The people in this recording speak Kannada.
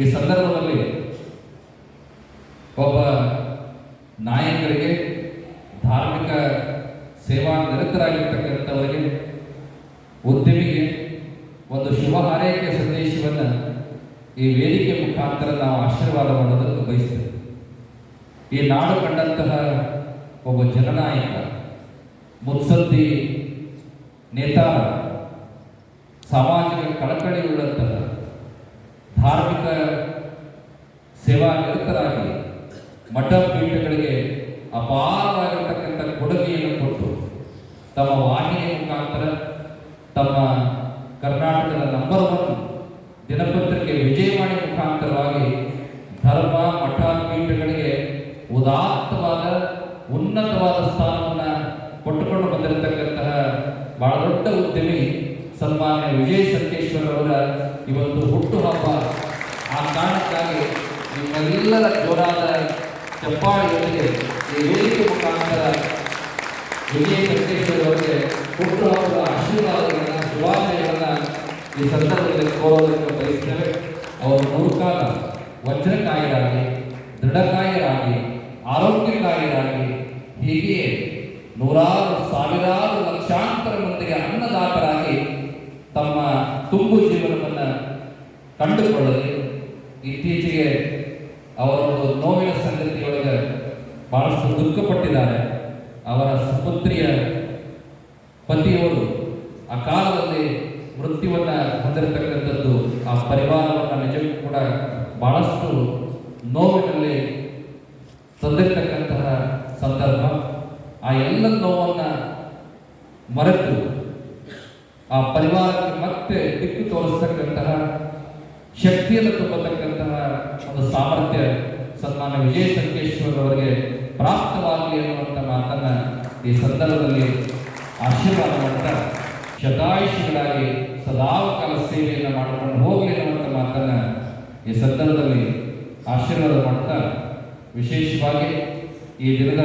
ಈ ಸಂದರ್ಭದಲ್ಲಿ ಒಬ್ಬ ನಾಯಕರಿಗೆ ಧಾರ್ಮಿಕ ಸೇವಾ ನಿರತರಾಗಿರ್ತಕ್ಕಂಥವರಿಗೆ ಉದ್ಯಮಿಗೆ ಒಂದು ಶುಭ ಹಾರೈಕೆ ಸಂದೇಶವನ್ನು ಈ ವೇದಿಕೆ ಮುಖಾಂತರ ನಾವು ಆಶೀರ್ವಾದ ಮಾಡೋದನ್ನು ಬಯಸ್ತೇವೆ. ಈ ನಾಡು ಕಂಡಂತಹ ಒಬ್ಬ ಜನನಾಯಕ, ಮುತ್ಸದ್ದಿ ನೇತಾರ ಸಾಮಾಜಿಕ ಕಳಕಳಿ ಉಳ್ಳಂತಹ ಧಾರ್ಮಿಕ ಸೇವಾ ನಿರತರಾಗಿ ಮಠ ಪೀಠಗಳಿಗೆ ಅಪಾರವಾಗಿರ್ತಕ್ಕಂಥ ಕೊಡುಗೆಯನ್ನು ಕೊಟ್ಟು ತಮ್ಮ ವಾಹಿನಿ ಮುಖಾಂತರ ತಮ್ಮ ಕರ್ನಾಟಕದ ನಂಬರ್ ಒನ್ ದಿನಪತ್ರಿಕೆ ವಿಜಯವಾಣಿ ಮುಖಾಂತರವಾಗಿ ಧರ್ಮ, ಮಠ, ಪೀಠಗಳಿಗೆ ಉದಾತ್ತವಾದ, ಉನ್ನತವಾದ ಸ್ಥಾನವನ್ನು ಕೊಟ್ಟುಕೊಂಡು ಬಂದಿರತಕ್ಕಂತಹ ಬಹಳ ದೊಡ್ಡ ಉದ್ಯಮಿ ಸನ್ಮಾನ್ಯ ವಿಜಯ ಸಂಕೇಶ್ವರ ಅವರ ಇವತ್ತು ಕಾರಣಕ್ಕಾಗಿ ನಿಮ್ಮೆಲ್ಲರ ಜೋರಾದ ಚಪ್ಪಾಳಿಯೊಂದಿಗೆ ಈ ವೇದಿಕೆ ಮುಖಾಂತರ ವಿಜಯ ವೆಂಕಟೇಶ್ವರವರಿಗೆ ಹುಟ್ಟುಹಬ್ಬದ ಆಶೀರ್ವಾದಗಳನ್ನು, ಶುಭಾಶಯಗಳನ್ನು ಈ ಸಂದರ್ಭದಲ್ಲಿ ಕೋರೋದಕ್ಕೆ ಬಯಸ್ತೇವೆ. ಅವರು ನೂರುಕಾಲ ವಜ್ರಕಾಯರಾಗಿ ದೃಢಕಾಯರಾಗಿ ಆರೋಗ್ಯಕಾಯರಾಗಿ ಹೀಗೆಯೇ ನೂರಾರು ಸಾವಿರಾರು ಲಕ್ಷಾಂತರ ಮಂದಿಗೆ ಅನ್ನದಾತರಾಗಿ ತಮ್ಮ ತುಂಬು ಜೀವನವನ್ನು ಕಂಡುಕೊಳ್ಳಲಿ. ಇತ್ತೀಚೆಗೆ ಅವರೊಂದು ನೋವಿನ ಸಂಗತಿಯೊಳಗೆ ಬಹಳಷ್ಟು ದುಃಖಪಟ್ಟಿದ್ದಾರೆ ಅವರ ಸುಪುತ್ರಿಯ ಪತಿಯವರು ಆ ಕಾಲದಲ್ಲಿ ಮೃತ್ಯುವನ್ನು ಹೊಂದಿರತಕ್ಕಂಥದ್ದು, ಆ ಪರಿವಾರವನ್ನು ನಿಜಕ್ಕೂ ಕೂಡ ಬಹಳಷ್ಟು ನೋವಿನಲ್ಲಿ ತಂದಿರತಕ್ಕಂತಹ ಸಂದರ್ಭ. ಆ ಎಲ್ಲ ನೋವನ್ನು ಮರೆತು, ಆ ಪರಿವಾರಕ್ಕೆ ಮತ್ತೆ ದಿಕ್ಕು ತೋರಿಸ್ತಕ್ಕಂತಹ ಶಕ್ತಿಯನ್ನು ತುಂಬತಕ್ಕಂತಹ ಒಂದು ಸಾಮರ್ಥ್ಯ ಸನ್ಮಾನ ವಿಜಯ ಸಂಕೇಶ್ವರ್ ಅವರಿಗೆ ಪ್ರಾಪ್ತವಾಗಲಿ ಅನ್ನುವಂಥ ಮಾತನ್ನ ಈ ಸಂದರ್ಭದಲ್ಲಿ ಆಶೀರ್ವಾದ ಮಾಡ್ತಾ ಶತಾಯುಷಿಗಳಾಗಿ ಸದಾವಕಾಲ ಸೇವೆಯನ್ನು ಮಾಡಿಕೊಂಡು ಹೋಗಲಿ ಅನ್ನುವಂಥ ಮಾತನ್ನ ಈ ಸಂದರ್ಭದಲ್ಲಿ ಆಶೀರ್ವಾದ ಮಾಡ್ತಾ ವಿಶೇಷವಾಗಿ ಈ ದಿನದ